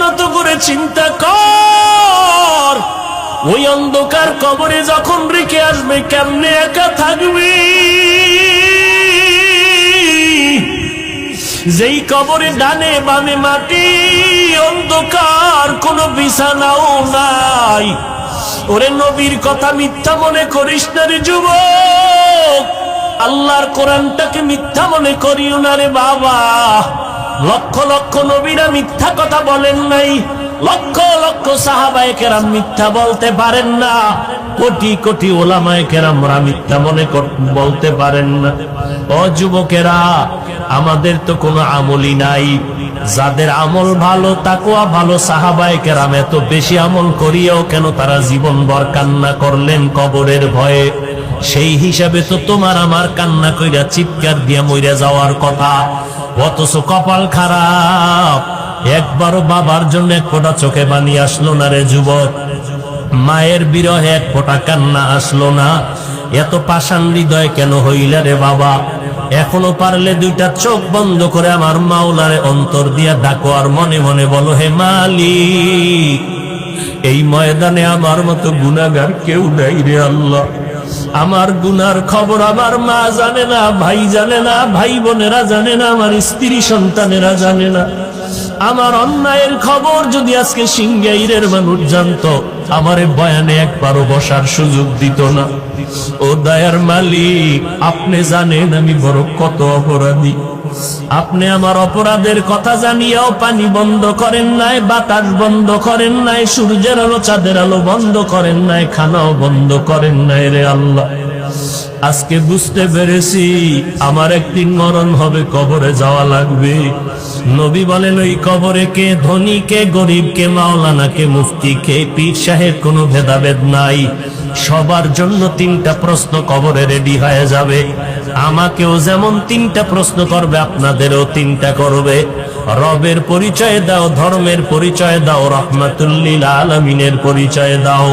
নত করে চিন্তা কর। ওই অন্ধকার কবরে যখন রেখে আসবে, কেমনে একা থাকবি? যেই কবরে ডানে বামে মাটি, অন্ধকার কোনো বিছানাও নাই। ওরে নবীর কথা মিথ্যা মনে করিস না রে যুবক। আল্লাহর কোরআনটাকে মিথ্যা মনে করিও না রে বাবা। লক্ষ লক্ষ নবীরা মিথ্যা কথা বলেন নাই। লক্ষ লক্ষ সাহাবায়ে কেরাম মিথ্যা বলতে পারেন না। কোটি কোটি ওলামায়ে কেরামরা মিথ্যা মনে বলতে পারেন না। ও যুবকেরা, আমাদের তো কোনো আমলই নাই। যাদের আমল ভালো তাকুয়া ভালো, সাহাবায়ে কেরাম এত বেশি আমল করিয়াও কেন তারা জীবন ভর কান্না করলেন কবরের ভয়ে? সেই হিসাবে তো তোমার আমার কান্না কইরা চিৎকার দিয়া মইরা যাওয়ার কথা। অথচ কপাল খারাপ। একবারও বাবার জন্য এক ফোঁটা চোখে বানিয়ে আসলো না রে যুবক। মায়ের বিরহে এক ফোঁটা কান্না আসলো না। এত পাষাণ হৃদয় কেন হইলা রে বাবা? এখনও পারলে দুইটা চোখ বন্ধ করে আমার মাওলারে অন্তর দিয়া ডাকো আর মনে মনে বলো, হে মালিক, এই ময়দানে আমার মতো গুনাগার কেউ নাই রে আল্লাহ। আমার গুনার খবর আমার মা জানে না, ভাই জানে না, ভাই বোনেরা জানে না, আমার স্ত্রী সন্তানেরা জানে না। আমার অন্যায়ের খবর যদি আজকে সিংগাইরের মানুষ জানতো, আমারে বয়ানে একবারও বসার সুযোগ দিত না। ও দয়ার মালিক, আপনি জানেন আমি বড় কত অপরাধী। আপনি আমার অপরাধের কথা জানিয়েও পানি বন্ধ করেন নাই, বাতাস বন্ধ করেন নাই, সূর্যের আলো, চাঁদের আলো বন্ধ করেন নাই, খানাও বন্ধ করেন নাই রে আল্লাহ। আজকে বুঝতে পেরেছি আমার একদিন মরণ হবে, কবরে যাওয়া লাগবে। নবী বলেন, ওই কবরে কে ধনী, কে গরিব, কে মাওলানা, কে মুফতি, কে পীর সাহেব, কোনো ভেদাভেদ নাই। সবার জন্য তিনটা প্রশ্ন কবরে রেডি হয়ে যাবে। আমাকেও যেমন তিনটা প্রশ্ন করবে, আপনাদেরও তিনটা করবে। রবের পরিচয় দাও, ধর্মের পরিচয় দাও রহমাতুল্লিল আলমিনের পরিচয় দাও।